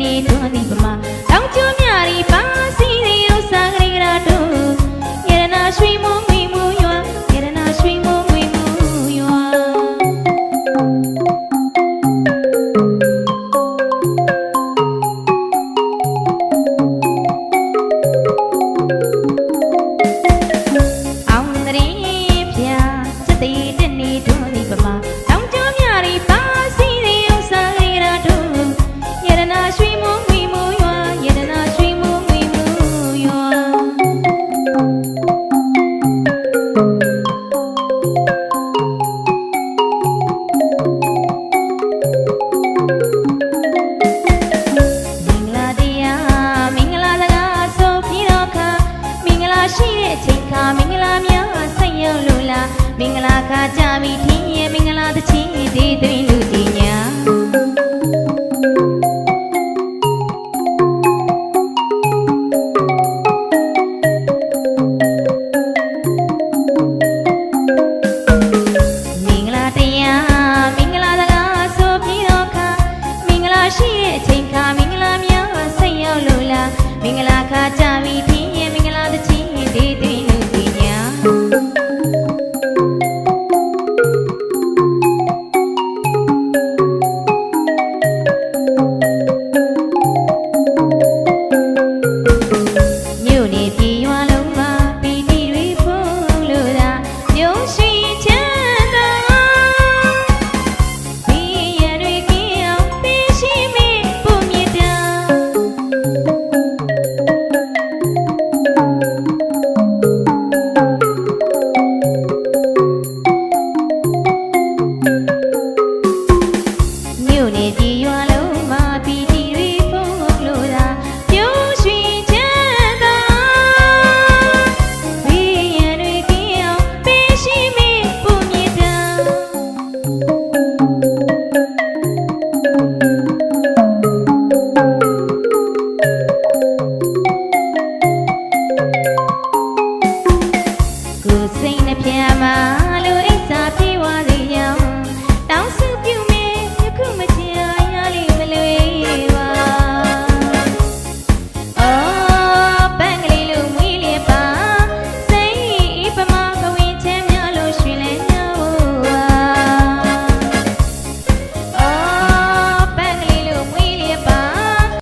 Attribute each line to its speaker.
Speaker 1: နေတော်သည်ပမာတောင်ကျွမြရီပါစီရီဥစား များဆက်ရောက်လို့လားမင်္ဂလာခါကြပြီထင်းရဲ့မင်္ဂလာတချင်းဒီတွင်လူကြီးညာ